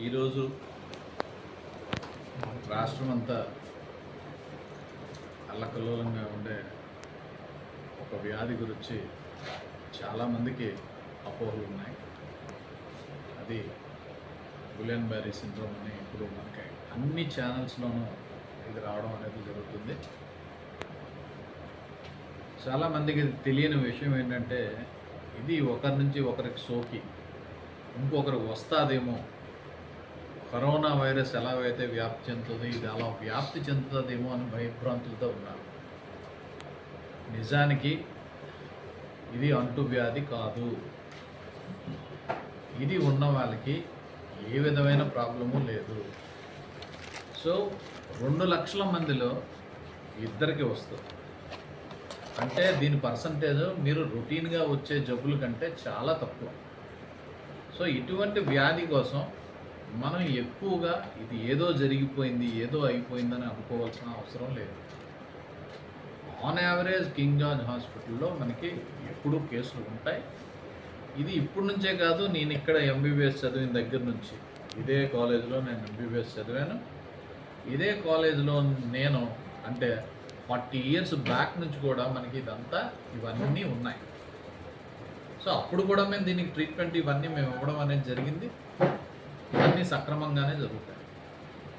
ఈరోజు రాష్ట్రం అంతా అల్లకల్లోలంగా ఉండే ఒక వ్యాధి గురించి చాలామందికి అపోహలు ఉన్నాయి. అది గులెన్ బ్యారీ సిండ్రోమ్ అని ఇప్పుడు మనకి అన్ని ఛానల్స్లోనూ ఇది రావడం అనేది జరుగుతుంది. చాలామందికి తెలియని విషయం ఏంటంటే ఇది ఒకరి నుంచి ఒకరికి సోకి ఇంకొకరికి వస్తాదేమో కరోనా వైరస్ ఎలాగైతే వ్యాప్తి చెందుతుందో ఇది అలా వ్యాప్తి చెందుతుందేమో అని భయభ్రాంతులతో ఉన్నారు. నిజానికి ఇది అంటువ్యాధి కాదు. ఇది ఉన్న వాళ్ళకి ఏ విధమైన ప్రాబ్లము లేదు. సో రెండు లక్షల మందిలో ఇద్దరికి వస్తుంది. అంటే దీని పర్సంటేజ్ మీరు రొటీన్గా వచ్చే జబ్బుల కంటే చాలా తక్కువ. సో ఇటువంటి వ్యాధి కోసం మనం ఎక్కువగా ఇది ఏదో జరిగిపోయింది ఏదో అయిపోయిందని అనుకోవాల్సిన అవసరం లేదు. ఆన్ యావరేజ్ కింగ్ జార్జ్ హాస్పిటల్లో మనకి ఎప్పుడూ కేసులు ఉంటాయి. ఇది ఇప్పుడు నుంచే కాదు నేను ఇక్కడ ఎంబీబీఎస్ చదివిన దగ్గర నుంచి. ఇదే కాలేజీలో నేను ఎంబీబీఎస్ చదివాను. ఇదే కాలేజీలో నేను అంటే ఫార్టీ ఇయర్స్ బ్యాక్ నుంచి కూడా మనకి ఇదంతా ఇవన్నీ ఉన్నాయి. సో అప్పుడు కూడా మేము దీనికి ట్రీట్మెంట్ ఇవన్నీ మేము ఇవ్వడం అనేది జరిగింది. ఇవన్నీ సక్రమంగానే జరుగుతాయి.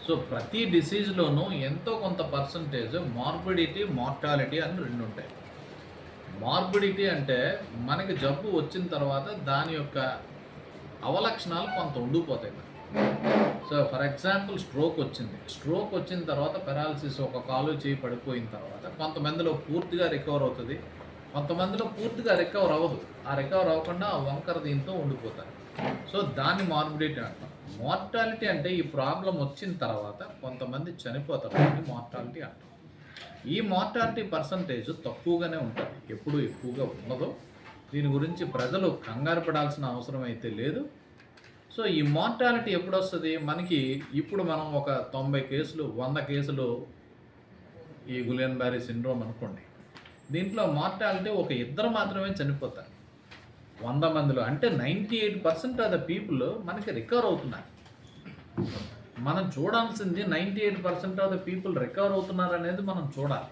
సో ప్రతి డిసీజ్లోనూ ఎంతో కొంత పర్సంటేజ్ మార్బిడిటీ మార్టాలిటీ అని రెండు ఉంటాయి మార్బిడిటీ అంటే మనకి జబ్బు వచ్చిన తర్వాత దాని యొక్క అవలక్షణాలు కొంత ఉండిపోతాయి. సో ఫర్ ఎగ్జాంపుల్ స్ట్రోక్ వచ్చింది. స్ట్రోక్ వచ్చిన తర్వాత పెరాలసిస్ ఒక కాలు చేయి పడిపోయిన తర్వాత కొంతమందిలో పూర్తిగా రికవర్ అవుతుంది. కొంతమందిలో పూర్తిగా రికవర్ అవ్వదు. ఆ రికవర్ అవ్వకుండా ఆ వంకర దీంతో ఉండిపోతారు. సో దాన్ని మార్బిడిటీ అంటాం. మార్టాలిటీ అంటే ఈ ప్రాబ్లం వచ్చిన తర్వాత కొంతమంది చనిపోతారు మార్టాలిటీ అంటారు. ఈ మార్టాలిటీ పర్సంటేజ్ తక్కువగానే ఉంటుంది. ఎప్పుడు ఎక్కువగా ఉండదు. దీని గురించి ప్రజలు కంగారు పడాల్సిన అవసరం అయితే లేదు. సో ఈ మార్టాలిటీ ఎప్పుడు వస్తుంది మనకి ఇప్పుడు మనం ఒక తొంభై కేసులు వంద కేసులు ఈ గులియన్ బారీ సిండ్రోమ్ అనుకోండి. దీంట్లో మార్టాలిటీ ఒక ఇద్దరు మాత్రమే చనిపోతారు. వంద మందిలో అంటే ninety eight percent of the people మనకి రికవర్ అవుతున్నారు. మనం చూడాల్సింది ninety eight percent of the people recover అవుతున్నారు అనేది మనం చూడాలి.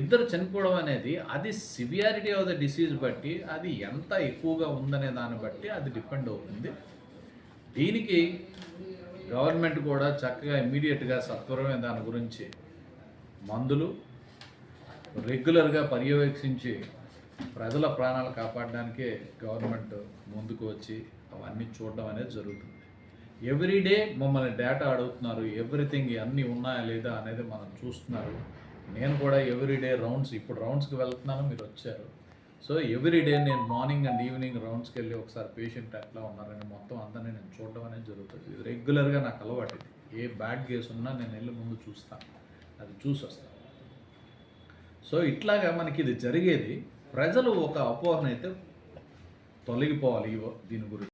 ఇద్దరు చనిపోవడం అనేది అది సివియారిటీ ఆఫ్ ద డిసీజ్ బట్టి అది ఎంత ఎక్కువగా ఉందనే దాన్ని బట్టి అది డిపెండ్ అవుతుంది. దీనికి గవర్నమెంట్ కూడా చక్కగా ఇమ్మీడియట్గా సత్వరమే దాని గురించి మందులు రెగ్యులర్గా పర్యవేక్షించి ప్రజల ప్రాణాలు కాపాడడానికే గవర్నమెంట్ ముందుకు వచ్చి అవన్నీ చూడడం అనేది జరుగుతుంది. ఎవ్రీడే మమ్మల్ని డేటా అడుగుతున్నారు ఎవ్రీథింగ్ అన్నీ ఉన్నాయా లేదా అనేది మనం చూస్తున్నారు. నేను కూడా ఎవ్రీడే రౌండ్స్ ఇప్పుడు రౌండ్స్కి వెళ్తున్నాను మీరు వచ్చారు. సో ఎవ్రీడే నేను మార్నింగ్ అండ్ ఈవినింగ్ రౌండ్స్కి వెళ్ళి ఒకసారి పేషెంట్ ఎట్లా ఉన్నారని మొత్తం అందరినీ నేను చూడడం అనేది జరుగుతుంది. ఇది రెగ్యులర్గా నాకు అలవాటు ఇది. ఏ బ్యాడ్ కేసు ఉన్నా నేను వెళ్ళి ముందు చూస్తాను. అది చూసి వస్తాను సో ఇట్లాగా మనకి ఇది జరిగేది. ప్రజలు ఒక అపోహనైతే తొలగిపోవాలి దీని గురించి.